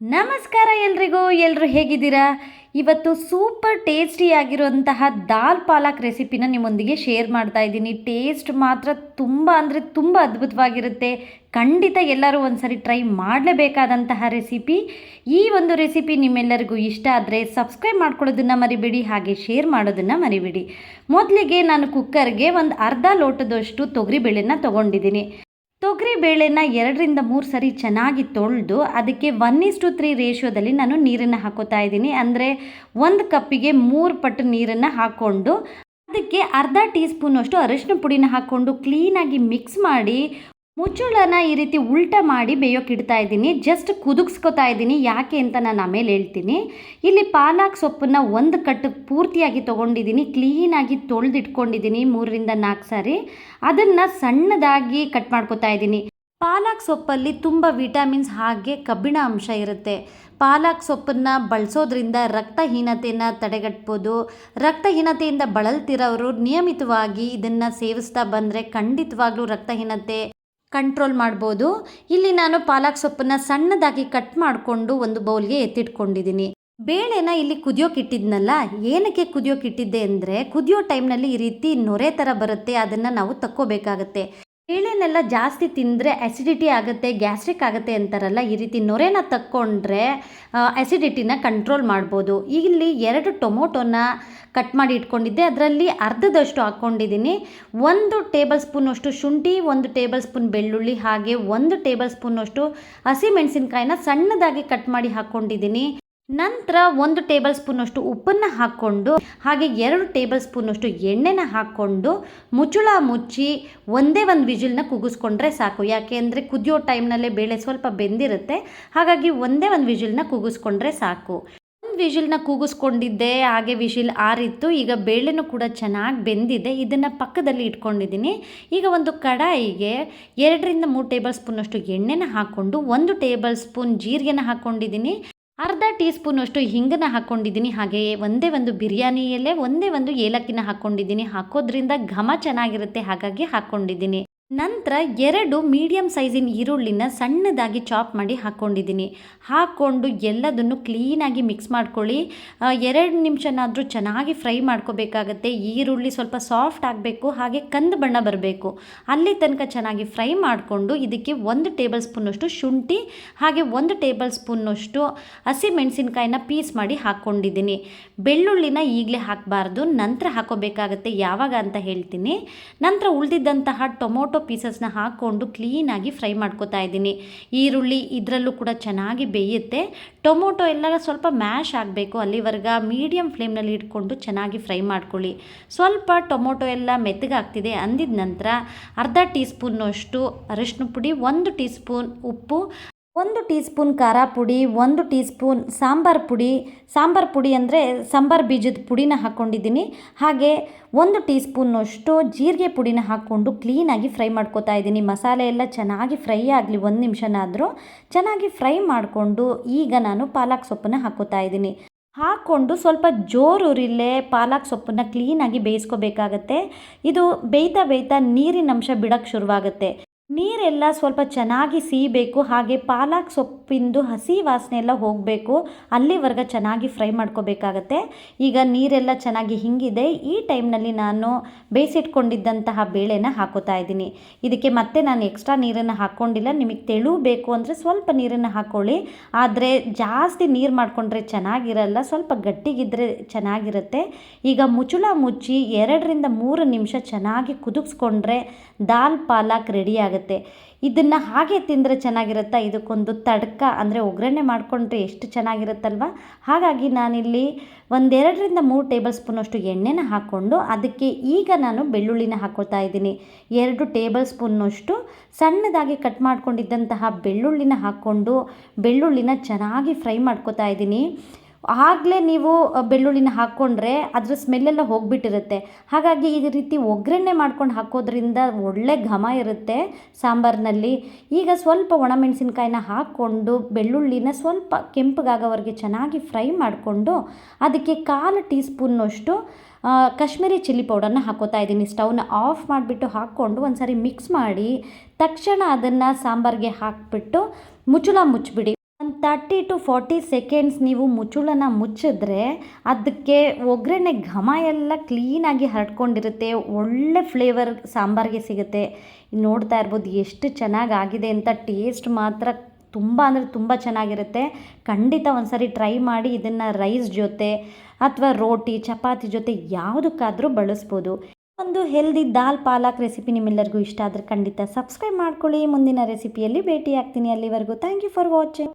ನಮಸ್ಕಾರ ಎಲ್ರಿಗೂ ಎಲ್ಲರೂ ಹೇಗಿದ್ದೀರಾ? ಇವತ್ತು ಸೂಪರ್ ಟೇಸ್ಟಿಯಾಗಿರುವಂತಹ ದಾಲ್ ಪಾಲಕ್ ರೆಸಿಪಿನ ನಿಮ್ಮೊಂದಿಗೆ ಶೇರ್ ಮಾಡ್ತಾ ಇದ್ದೀನಿ. ಟೇಸ್ಟ್ ಮಾತ್ರ ತುಂಬ ಅಂದರೆ ತುಂಬ ಅದ್ಭುತವಾಗಿರುತ್ತೆ. ಖಂಡಿತ ಎಲ್ಲರೂ ಒಂದ್ಸರಿ ಟ್ರೈ ಮಾಡಲೇಬೇಕಾದಂತಹ ರೆಸಿಪಿ. ಈ ಒಂದು ರೆಸಿಪಿ ನಿಮ್ಮೆಲ್ಲರಿಗೂ ಇಷ್ಟ ಆದರೆ ಸಬ್ಸ್ಕ್ರೈಬ್ ಮಾಡ್ಕೊಳ್ಳೋದನ್ನು ಮರಿಬೇಡಿ, ಹಾಗೆ ಶೇರ್ ಮಾಡೋದನ್ನು ಮರಿಬೇಡಿ. ಮೊದಲಿಗೆ ನಾನು ಕುಕ್ಕರ್ಗೆ ಒಂದು ಅರ್ಧ ಲೋಟದಷ್ಟು ತೊಗರಿಬೇಳೆನ ತೊಗೊಂಡಿದ್ದೀನಿ. ತೊಗರಿ ಬೇಳೆನ ಎರಡರಿಂದ ಮೂರು ಸರಿ ಚೆನ್ನಾಗಿ ತೊಳೆದು ಅದಕ್ಕೆ ಒನ್ ಇಸ್ ಟು ತ್ರೀ ರೇಷಿಯೋದಲ್ಲಿ ನಾನು ನೀರನ್ನು ಹಾಕೋತಾ ಇದ್ದೀನಿ. ಅಂದರೆ ಒಂದು ಕಪ್ಪಿಗೆ ಮೂರು ಪಟ್ಟು ನೀರನ್ನು ಹಾಕ್ಕೊಂಡು ಅದಕ್ಕೆ ಅರ್ಧ ಟೀ ಸ್ಪೂನಷ್ಟು ಅರಿಶಿನ ಪುಡಿನ ಹಾಕ್ಕೊಂಡು ಕ್ಲೀನಾಗಿ ಮಿಕ್ಸ್ ಮಾಡಿ ಮುಚ್ಚಳನ ಈ ರೀತಿ ಉಲ್ಟ ಮಾಡಿ ಬೇಯೋಕೆ ಇಡ್ತಾ ಇದ್ದೀನಿ. ಜಸ್ಟ್ ಕುದುಕ್ಸ್ಕೊತಾ ಇದ್ದೀನಿ. ಯಾಕೆ ಅಂತ ನಾನು ಆಮೇಲೆ ಹೇಳ್ತೀನಿ. ಇಲ್ಲಿ ಪಾಲಕ್ ಸೊಪ್ಪನ್ನ ಒಂದು ಕಟ್ಟು ಪೂರ್ತಿಯಾಗಿ ತೊಗೊಂಡಿದ್ದೀನಿ. ಕ್ಲೀನಾಗಿ ತೊಳೆದಿಟ್ಕೊಂಡಿದ್ದೀನಿ ಮೂರರಿಂದ ನಾಲ್ಕು ಸಾರಿ. ಅದನ್ನು ಸಣ್ಣದಾಗಿ ಕಟ್ ಮಾಡ್ಕೊತಾ ಇದ್ದೀನಿ. ಪಾಲಕ್ ಸೊಪ್ಪಲ್ಲಿ ತುಂಬ ವಿಟಮಿನ್ಸ್ ಹಾಗೆ ಕಬ್ಬಿಣ ಅಂಶ ಇರುತ್ತೆ. ಪಾಲಕ್ ಸೊಪ್ಪನ್ನು ಬಳಸೋದ್ರಿಂದ ರಕ್ತಹೀನತೆಯನ್ನು ತಡೆಗಟ್ಬೋದು. ರಕ್ತಹೀನತೆಯಿಂದ ಬಳಲ್ತಿರೋರು ನಿಯಮಿತವಾಗಿ ಇದನ್ನು ಸೇವಿಸ್ತಾ ಬಂದರೆ ಖಂಡಿತವಾಗ್ಲೂ ರಕ್ತಹೀನತೆ ಕಂಟ್ರೋಲ್ ಮಾಡ್ಬೋದು. ಇಲ್ಲಿ ನಾನು ಪಾಲಕ್ ಸೊಪ್ಪನ್ನು ಸಣ್ಣದಾಗಿ ಕಟ್ ಮಾಡಿಕೊಂಡು ಒಂದು ಬೌಲ್ಗೆ ಎತ್ತಿಟ್ಕೊಂಡಿದ್ದೀನಿ. ಬೇಳೆನ ಇಲ್ಲಿ ಕುದಿಯೋಕೆ ಇಟ್ಟಿದ್ನಲ್ಲ, ಏನಕ್ಕೆ ಕುದಿಯೋಕೆ ಇಟ್ಟಿದ್ದೆ ಅಂದರೆ ಕುದಿಯೋ ಟೈಮ್ನಲ್ಲಿ ಈ ರೀತಿ ನೊರೆ ಥರ ಬರುತ್ತೆ, ಅದನ್ನು ನಾವು ತಕ್ಕೋಬೇಕಾಗತ್ತೆ. ಬೇಳೆನೆಲ್ಲ ಜಾಸ್ತಿ ತಿಂದರೆ ಅಸಿಡಿಟಿ ಆಗುತ್ತೆ ಗ್ಯಾಸ್ಟ್ರಿಕ್ ಆಗುತ್ತೆ ಅಂತಾರಲ್ಲ, ಈ ರೀತಿ ನೊರೆನ ತಕ್ಕೊಂಡ್ರೆ ಅಸಿಡಿಟಿನ ಕಂಟ್ರೋಲ್ ಮಾಡ್ಬೋದು. ಇಲ್ಲಿ ಎರಡು ಟೊಮೊಟೊನ ಕಟ್ ಮಾಡಿ ಇಟ್ಕೊಂಡಿದ್ದೆ. ಅದರಲ್ಲಿ ಅರ್ಧದಷ್ಟು ಹಾಕ್ಕೊಂಡಿದ್ದೀನಿ. ಒಂದು ಟೇಬಲ್ ಸ್ಪೂನಷ್ಟು ಶುಂಠಿ, ಒಂದು ಟೇಬಲ್ ಸ್ಪೂನ್ ಬೆಳ್ಳುಳ್ಳಿ, ಹಾಗೆ ಒಂದು ಟೇಬಲ್ ಸ್ಪೂನಷ್ಟು ಹಸಿಮೆಣಸಿನ್ಕಾಯಿನ ಸಣ್ಣದಾಗಿ ಕಟ್ ಮಾಡಿ ಹಾಕ್ಕೊಂಡಿದ್ದೀನಿ. ನಂತರ ಒಂದು ಟೇಬಲ್ ಸ್ಪೂನಷ್ಟು ಉಪ್ಪನ್ನು ಹಾಕ್ಕೊಂಡು, ಹಾಗೆ ಎರಡು ಟೇಬಲ್ ಸ್ಪೂನಷ್ಟು ಎಣ್ಣೆನ ಹಾಕ್ಕೊಂಡು ಮುಚ್ಚುಳ ಮುಚ್ಚಿ ಒಂದೇ ಒಂದು ವಿಜಿಲ್ನ ಕೂಗಿಸ್ಕೊಂಡ್ರೆ ಸಾಕು. ಯಾಕೆ ಅಂದರೆ ಕುದಿಯೋ ಟೈಮ್ನಲ್ಲೇ ಬೇಳೆ ಸ್ವಲ್ಪ ಬೆಂದಿರುತ್ತೆ. ಹಾಗಾಗಿ ಒಂದೇ ಒಂದು ವಿಜಿಲ್ನ ಕೂಗಿಸ್ಕೊಂಡ್ರೆ ಸಾಕು. ಒಂದು ವಿಜಿಲ್ನ ಕೂಗಿಸ್ಕೊಂಡಿದ್ದೆ, ಹಾಗೆ ವಿಶಿಲ್ ಆರಿತ್ತು. ಈಗ ಬೇಳೆನೂ ಕೂಡ ಚೆನ್ನಾಗಿ ಬೆಂದಿದೆ. ಇದನ್ನು ಪಕ್ಕದಲ್ಲಿ ಇಟ್ಕೊಂಡಿದ್ದೀನಿ. ಈಗ ಒಂದು ಕಡಾಯಿಗೆ ಎರಡರಿಂದ ಮೂರು ಟೇಬಲ್ ಸ್ಪೂನಷ್ಟು ಎಣ್ಣೆನ ಹಾಕ್ಕೊಂಡು, ಒಂದು ಟೇಬಲ್ ಸ್ಪೂನ್ ಜೀರಿಗೆನ ಹಾಕ್ಕೊಂಡಿದ್ದೀನಿ. ಅರ್ಧ ಟೀ ಸ್ಪೂನಷ್ಟು ಹಿಂಗನ್ನ ಹಾಕ್ಕೊಂಡಿದ್ದೀನಿ. ಹಾಗೆಯೇ ಒಂದೇ ಒಂದು ಬಿರಿಯಾನಿಯಲ್ಲೇ ಒಂದೇ ಒಂದು ಏಲಕ್ಕಿನ ಹಾಕ್ಕೊಂಡಿದ್ದೀನಿ. ಹಾಕೋದ್ರಿಂದ ಘಮ ಚೆನ್ನಾಗಿರುತ್ತೆ. ಹಾಗಾಗಿ ಹಾಕ್ಕೊಂಡಿದ್ದೀನಿ. ನಂತರ ಎರಡು ಮೀಡಿಯಮ್ ಸೈಜಿನ ಈರುಳ್ಳಿನ ಸಣ್ಣದಾಗಿ ಚಾಪ್ ಮಾಡಿ ಹಾಕ್ಕೊಂಡಿದ್ದೀನಿ ಹಾಕ್ಕೊಂಡು ಎಲ್ಲದನ್ನು ಕ್ಲೀನಾಗಿ ಮಿಕ್ಸ್ ಮಾಡ್ಕೊಳ್ಳಿ. ಎರಡು ನಿಮಿಷನಾದರೂ ಚೆನ್ನಾಗಿ ಫ್ರೈ ಮಾಡ್ಕೋಬೇಕಾಗತ್ತೆ. ಈರುಳ್ಳಿ ಸ್ವಲ್ಪ ಸಾಫ್ಟ್ ಆಗಬೇಕು, ಹಾಗೆ ಕಂದು ಬಣ್ಣ ಬರಬೇಕು. ಅಲ್ಲಿ ತನಕ ಚೆನ್ನಾಗಿ ಫ್ರೈ ಮಾಡಿಕೊಂಡು ಇದಕ್ಕೆ ಒಂದು ಟೇಬಲ್ ಸ್ಪೂನಷ್ಟು ಶುಂಠಿ, ಹಾಗೆ ಒಂದು ಟೇಬಲ್ ಸ್ಪೂನಷ್ಟು ಹಸಿಮೆಣಸಿನ್ಕಾಯಿನ ಪೀಸ್ ಮಾಡಿ ಹಾಕ್ಕೊಂಡಿದ್ದೀನಿ ಬೆಳ್ಳುಳ್ಳಿನ ಈಗಲೇ ಹಾಕಬಾರ್ದು, ನಂತರ ಹಾಕೋಬೇಕಾಗತ್ತೆ ಯಾವಾಗ ಅಂತ ಹೇಳ್ತೀನಿ. ನಂತರ ಉಳಿದಿದ್ದಂತಹ ಟೊಮೊಟೊ ಪೀಸಸ್ನ ಹಾಕ್ಕೊಂಡು ಕ್ಲೀನಾಗಿ ಫ್ರೈ ಮಾಡ್ಕೋತಾ ಇದ್ದೀನಿ. ಈರುಳ್ಳಿ ಇದರಲ್ಲೂ ಕೂಡ ಚೆನ್ನಾಗಿ ಬೇಯುತ್ತೆ. ಟೊಮೊಟೊ ಎಲ್ಲ ಸ್ವಲ್ಪ ಮ್ಯಾಶ್ ಆಗಬೇಕು. ಅಲ್ಲಿವರೆಗ ಮೀಡಿಯಮ್ ಫ್ಲೇಮ್ನಲ್ಲಿ ಇಟ್ಕೊಂಡು ಚೆನ್ನಾಗಿ ಫ್ರೈ ಮಾಡ್ಕೊಳ್ಳಿ. ಸ್ವಲ್ಪ ಟೊಮೊಟೊ ಎಲ್ಲ ಮೆತ್ತಗಾಗ್ತಿದೆ ಅಂದಿದ ನಂತರ ಅರ್ಧ ಟೀ ಸ್ಪೂನ್ನಷ್ಟು ಅರಿಶಿನ ಪುಡಿ, ಒಂದು ಟೀ ಸ್ಪೂನ್ ಉಪ್ಪು ಒಂದು ಟೀ ಸ್ಪೂನ್ ಖಾರ ಪುಡಿ, ಒಂದು ಟೀ ಸ್ಪೂನ್ ಸಾಂಬಾರು ಪುಡಿ. ಸಾಂಬಾರು ಪುಡಿ ಅಂದರೆ ಸಾಂಬಾರು ಬೀಜದ ಪುಡಿನ ಹಾಕ್ಕೊಂಡಿದ್ದೀನಿ ಹಾಗೆ ಒಂದು ಟೀ ಸ್ಪೂನ್ನಷ್ಟು ಜೀರಿಗೆ ಪುಡಿನ ಹಾಕ್ಕೊಂಡು ಕ್ಲೀನಾಗಿ ಫ್ರೈ ಮಾಡ್ಕೊತಾ ಇದ್ದೀನಿ. ಮಸಾಲೆ ಎಲ್ಲ ಚೆನ್ನಾಗಿ ಫ್ರೈ ಆಗಲಿ, ಒಂದು ನಿಮಿಷನಾದರೂ. ಚೆನ್ನಾಗಿ ಫ್ರೈ ಮಾಡಿಕೊಂಡು ಈಗ ನಾನು ಪಾಲಕ್ ಸೊಪ್ಪನ್ನು ಹಾಕೋತಾ ಇದ್ದೀನಿ. ಹಾಕ್ಕೊಂಡು ಸ್ವಲ್ಪ ಜೋರುರಿಲ್ಲೇ ಪಾಲಕ್ ಸೊಪ್ಪನ್ನು ಕ್ಲೀನಾಗಿ ಬೇಯಿಸ್ಕೋಬೇಕಾಗತ್ತೆ. ಇದು ಬೇಯ್ತಾ ಬೇಯ್ತಾ ನೀರಿನ ಅಂಶ ಬಿಡೋಕ್ಕೆ ಶುರುವಾಗುತ್ತೆ. ನೀರೆಲ್ಲ ಸ್ವಲ್ಪ ಚೆನ್ನಾಗಿ ಸೀಬೇಕು, ಹಾಗೆ ಪಾಲಕ್ ಸೊಪ್ಪಿಂದು ಹಸಿ ವಾಸನೆ ಎಲ್ಲ ಹೋಗಬೇಕು, ಅಲ್ಲಿವರೆಗೆ ಚೆನ್ನಾಗಿ ಫ್ರೈ ಮಾಡ್ಕೋಬೇಕಾಗತ್ತೆ. ಈಗ ನೀರೆಲ್ಲ ಚೆನ್ನಾಗಿ ಹಿಂಗಿದೆ, ಈ ಟೈಮ್ನಲ್ಲಿ ನಾನು ಬೇಯಿಸಿಟ್ಕೊಂಡಿದ್ದಂತಹ ಬೇಳೆನ ಹಾಕೋತಾ ಇದ್ದೀನಿ. ಇದಕ್ಕೆ ಮತ್ತೆ ನಾನು ಎಕ್ಸ್ಟ್ರಾ ನೀರನ್ನು ಹಾಕ್ಕೊಂಡಿಲ್ಲ, ನಿಮಗೆ ತೆಳು ಬೇಕು ಅಂದರೆ ಸ್ವಲ್ಪ ನೀರನ್ನು ಹಾಕ್ಕೊಳ್ಳಿ ಆದರೆ ಜಾಸ್ತಿ ನೀರು ಮಾಡಿಕೊಂಡ್ರೆ ಚೆನ್ನಾಗಿರಲ್ಲ, ಸ್ವಲ್ಪ ಗಟ್ಟಿಗಿದ್ರೆ ಚೆನ್ನಾಗಿರುತ್ತೆ. ಈಗ ಮುಚುಳ ಮುಚ್ಚಿ ಎರಡರಿಂದ ಮೂರು ನಿಮಿಷ ಚೆನ್ನಾಗಿ ಕುದಿಸ್ಕೊಂಡ್ರೆ ದಾಲ್ ಪಾಲಕ್ ರೆಡಿ ಆಗುತ್ತೆ. ಇದನ್ನು ಹಾಗೆ ತಿಂದರೆ ಚೆನ್ನಾಗಿರುತ್ತಾ? ಇದಕ್ಕೊಂದು ತಡ್ಕ, ಅಂದರೆ ಒಗ್ಗರಣೆ ಮಾಡಿಕೊಂಡ್ರೆ ಎಷ್ಟು ಚೆನ್ನಾಗಿರುತ್ತಲ್ವ? ಹಾಗಾಗಿ ನಾನಿಲ್ಲಿ ಒಂದೆರಡರಿಂದ ಮೂರು ಟೇಬಲ್ ಸ್ಪೂನಷ್ಟು ಎಣ್ಣೆನ ಹಾಕ್ಕೊಂಡು ಅದಕ್ಕೆ ಈಗ ನಾನು ಬೆಳ್ಳುಳ್ಳಿನ ಹಾಕೋತಾ ಇದ್ದೀನಿ. ಎರಡು ಟೇಬಲ್ ಸ್ಪೂನ್ನಷ್ಟು ಸಣ್ಣದಾಗಿ ಕಟ್ ಮಾಡ್ಕೊಂಡಿದ್ದಂತಹ ಬೆಳ್ಳುಳ್ಳಿನ ಹಾಕ್ಕೊಂಡು ಬೆಳ್ಳುಳ್ಳಿನ ಚೆನ್ನಾಗಿ ಫ್ರೈ ಮಾಡ್ಕೋತಾ ಇದ್ದೀನಿ. ಆಗಲೇ ನೀವು ಬೆಳ್ಳುಳ್ಳಿನ ಹಾಕ್ಕೊಂಡ್ರೆ ಅದ್ರ ಸ್ಮೆಲ್ಲೆಲ್ಲ ಹೋಗಿಬಿಟ್ಟಿರುತ್ತೆ. ಹಾಗಾಗಿ ಈ ರೀತಿ ಒಗ್ಗರಣೆ ಮಾಡ್ಕೊಂಡು ಹಾಕೋದ್ರಿಂದ ಒಳ್ಳೆ ಘಮ ಇರುತ್ತೆ ಸಾಂಬಾರಿನಲ್ಲಿ. ಈಗ ಸ್ವಲ್ಪ ಒಣಮೆಣಸಿನ್ಕಾಯಿನ ಹಾಕ್ಕೊಂಡು, ಬೆಳ್ಳುಳ್ಳಿನ ಸ್ವಲ್ಪ ಕೆಂಪಗಾಗೋವರೆಗೆ ಚೆನ್ನಾಗಿ ಫ್ರೈ ಮಾಡಿಕೊಂಡು, ಅದಕ್ಕೆ ಕಾಲು ಟೀ ಸ್ಪೂನ್ನಷ್ಟು ಕಾಶ್ಮೀರಿ ಚಿಲ್ಲಿ ಪೌಡರ್ನ ಹಾಕೋತಾ ಇದ್ದೀನಿ. ಸ್ಟವ್ನ ಆಫ್ ಮಾಡಿಬಿಟ್ಟು ಹಾಕ್ಕೊಂಡು ಒಂದು ಸಾರಿ ಮಿಕ್ಸ್ ಮಾಡಿ, ತಕ್ಷಣ ಅದನ್ನು ಸಾಂಬಾರಿಗೆ ಹಾಕಿಬಿಟ್ಟು ಮುಚ್ಚಳ ಮುಚ್ಚಿಬಿಡಿ. ತರ್ಟಿ ಟು ಫಾರ್ಟಿ ಸೆಕೆಂಡ್ಸ್ ನೀವು ಮುಚ್ಚುಳನ ಮುಚ್ಚಿದ್ರೆ ಅದಕ್ಕೆ ಒಗ್ಗರಣೆ ಘಮ ಎಲ್ಲ ಕ್ಲೀನಾಗಿ ಹರಡ್ಕೊಂಡಿರುತ್ತೆ. ಒಳ್ಳೆ ಫ್ಲೇವರ್ ಸಾಂಬಾರಿಗೆ ಸಿಗುತ್ತೆ. ನೋಡ್ತಾ ಇರ್ಬೋದು ಎಷ್ಟು ಚೆನ್ನಾಗಿ ಆಗಿದೆ ಅಂತ ಟೇಸ್ಟ್ ಮಾತ್ರ ತುಂಬ ಅಂದರೆ ತುಂಬ ಚೆನ್ನಾಗಿರುತ್ತೆ. ಖಂಡಿತ ಒಂದ್ಸರಿ ಟ್ರೈ ಮಾಡಿ ಇದನ್ನು ರೈಸ್ ಜೊತೆ ಅಥವಾ ರೋಟಿ, ಚಪಾತಿ ಜೊತೆ ಯಾವುದಕ್ಕಾದರೂ ಬಳಸ್ಬೋದು. ಒಂದು ಹೆಲ್ದಿ ದಾಲ್ ಪಾಲಕ್ ರೆಸಿಪಿ ನಿಮ್ಮೆಲ್ಲರಿಗೂ ಇಷ್ಟ ಆದರೆ ಖಂಡಿತ ಸಬ್ಸ್ಕ್ರೈಬ್ ಮಾಡ್ಕೊಳ್ಳಿ. ಮುಂದಿನ ರೆಸಿಪಿಯಲ್ಲಿ ಭೇಟಿ ಆಗ್ತೀನಿ ಅಲ್ಲಿವರೆಗೂ. Thank you for watching